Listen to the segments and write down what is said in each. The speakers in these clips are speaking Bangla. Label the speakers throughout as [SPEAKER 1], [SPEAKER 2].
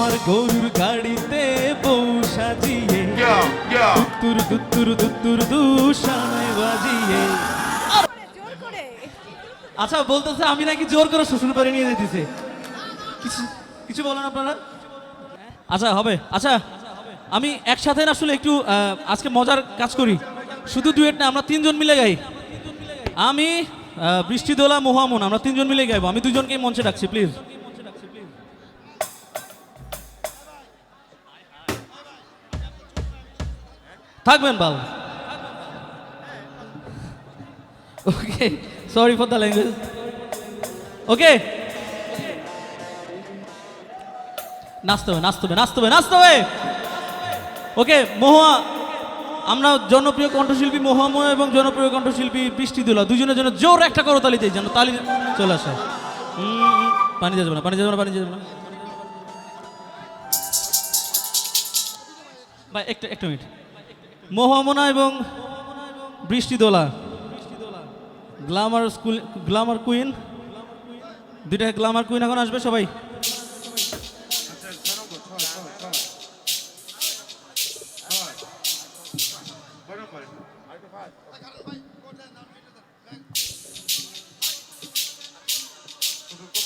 [SPEAKER 1] আমার গরুর গাড়িতে বউ সাজিয়ে. দুত্তুর দুত্তুর দুত্তুর দুশানায় বাজিয়ে। আচ্ছা বলতেছে আমি নাকি জোর করে শ্বশুর বাড়ি নিয়ে যেতেছে কিছু কিছু বলেন আপনারা? আচ্ছা হবে। আচ্ছা আমি একসাথে না আসলে একটু আজকে মজার কাজ করি। শুধু ডুয়েট না আমরা তিনজন মিলে গাই। আমি বৃষ্টি দোলা মোহামন আমরা তিনজন মিলে গাইবো। আমি দুজনকেই মঞ্চে ডাকছি প্লিজ থাকবেন বাল okay sorry for the language okay নাচতে হবে নাচতে হবে নাচতে হবে নাচতে হবে। ওকে মহুয়া, আমরা জনপ্রিয় কণ্ঠশিল্পী মহাময় এবং জনপ্রিয় কণ্ঠশিল্পী বৃষ্টি দুলা, দুজনের জন্য জোর একটা করো তালি যেন তালি চলে আসে। পানি যাবে না, পানি যাবে না, পানি যাবে না। ভাই, একটা একটা মিনিট। মোহামনা এবং বৃষ্টি দোলা গ্লামার স্কুল গ্লামার কুইন। দুইটা গ্লামার কুইন এখন আসবে সবাই।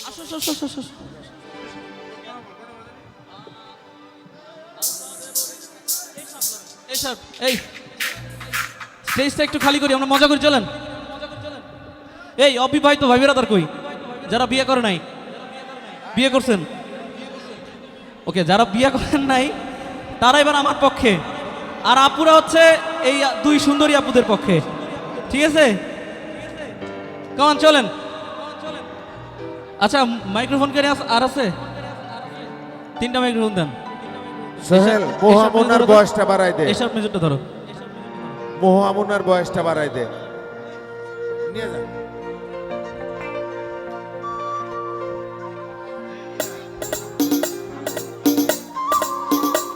[SPEAKER 1] আসো, আসো, আসো, আসো, এই সব, এই। স্টেজটা একটু খালি করি আমরা মজা করি চলেন। এই অবিবাহিত ভাই বেরাদার কই যারা বিয়ে করে নাই। বিয়ে করছেন? ওকে যারা বিয়ে করেন নাই তারা এবার আমার পক্ষে। আর আপুরা হচ্ছে এই দুই সুন্দরী আপুদের পক্ষে। ঠিক আছে? কেমন চলেন। আচ্ছা মাইক্রোফোন কে আর আছে? তিনটা মাইক্রোফোন দেন।
[SPEAKER 2] সোহেল মোহামনার বয়সটা বাড়াই দে।
[SPEAKER 1] এসব মেজরটা ধরো।
[SPEAKER 2] মোহামনার বয়সটা বাড়াই দে। নিয়ে যা।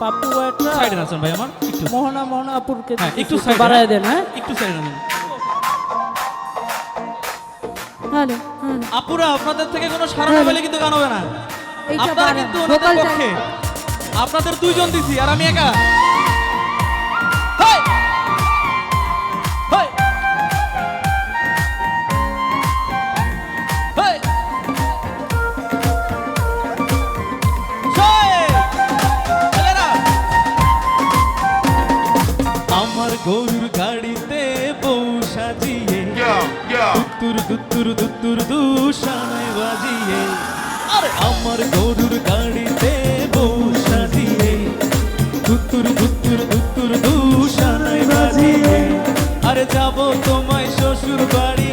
[SPEAKER 3] পাপ্পু একটা
[SPEAKER 1] সাইডে আছেন ভাই আমার একটু।
[SPEAKER 3] মোহনা মোহনা আপুরকে
[SPEAKER 1] হ্যাঁ একটু
[SPEAKER 3] বাড়ায় দেন হ্যাঁ?
[SPEAKER 1] একটু সাইডে নেন
[SPEAKER 4] হ্যালো হ্যালো।
[SPEAKER 1] আপুরা আপনাদের থেকে কোনো সারা না পেলে কিন্তু গান হবে না। আপনারা কিন্তু ওনাদের পক্ষে আপনাদের দুইজন দিছি আর আমি একা। আমার গরুর গাড়িতে বউ সাজিয়ে দুত্তুর দুতুর দুতুর দুশানায় বাজিয়ে। আমার গরুর গাড়িতে
[SPEAKER 4] To the body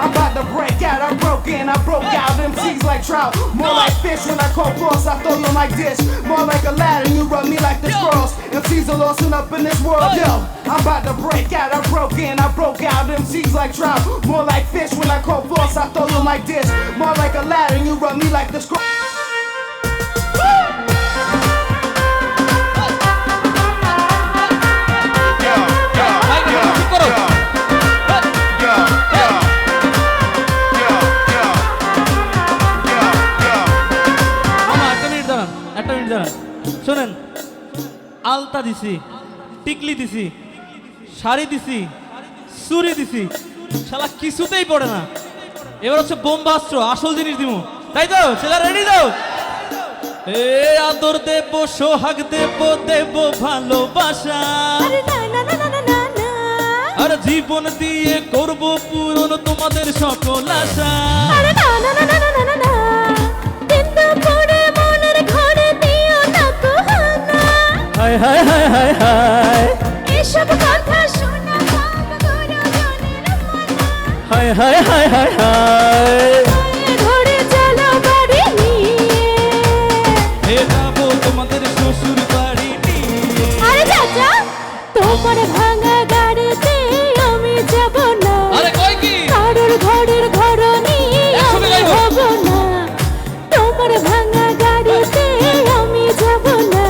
[SPEAKER 5] I'm about to break out, I'm break trout. More like fish when I call cross, I throw them like dish. More like a ladder, you rub me like the squirrels MCs are lost and up in this world, yo I'm about to break out, I broke in, I broke out MCs like trout. More like fish when I call cross, I throw them like dish. More like a ladder, you rub me like the squirrels
[SPEAKER 1] দিছি টিকলি দিছি শাড়ি দিছি চুরি দিছি। শালা কিছুতেই পড়ে না। এবার হচ্ছে বোম্বাস্ত্র আসল জিনিস দিব তাই তো? ছেলে রেডি তো? এ আদর দেব সোহাগ দেব দেব ভালোবাসা।
[SPEAKER 4] আর
[SPEAKER 1] জীবন দিয়ে করব পূরণ তোমাদের সকল আশা। হায় হায়।
[SPEAKER 4] ধরে চলো বাড়ি নিয়ে।
[SPEAKER 1] হে যাব তোমাদের শ্বশুর বাড়ি নিয়ে
[SPEAKER 4] আরে চাচা তোমার ভাঙা গাড়িতে আমি যাব না।
[SPEAKER 1] আরে কই কি?
[SPEAKER 4] কারোর ঘরের ঘর নিয়ে আমি। হব না। তোমার ভাঙা গাড়িতে আমি যাব না।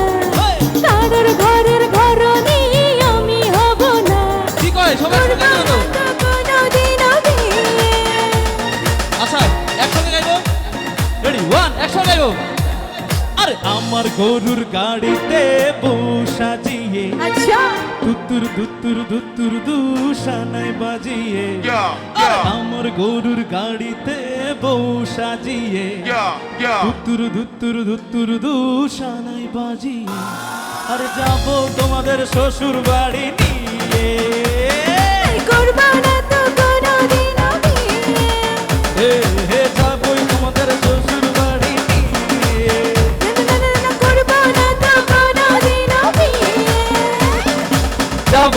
[SPEAKER 4] কারোর ঘরের ঘর নিয়ে আমি হব না।
[SPEAKER 1] কি কয় সবাই? গরুর গাড়িতে বউ সাজিয়ে
[SPEAKER 4] আচ্ছা।
[SPEAKER 1] দুত্তুর দুত্তুর দুত্তুর দুশানায় বাজিয়ে আমার গরুর গাড়িতে বউ সাজিয়ে. দুত্তুর দুত্তুর দুত্তুর দুশানায় বাজিয়ে। আরে যাব তোমাদের শ্বশুর বাড়ি নিয়ে
[SPEAKER 4] করব না তো কোনোদিনও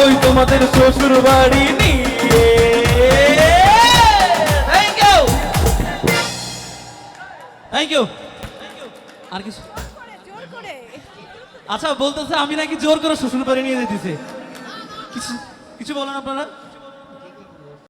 [SPEAKER 1] যাবোই তোমাদের শ্বশুর বাড়ি নিয়ে। থ্যাংক ইউ থ্যাংক ইউ আর কিছু? আচ্ছা বলতেছে আমি নাকি জোর করে শ্বশুর বাড়ি নিয়ে যেতেছে কিছু কিছু বলেন আপনারা?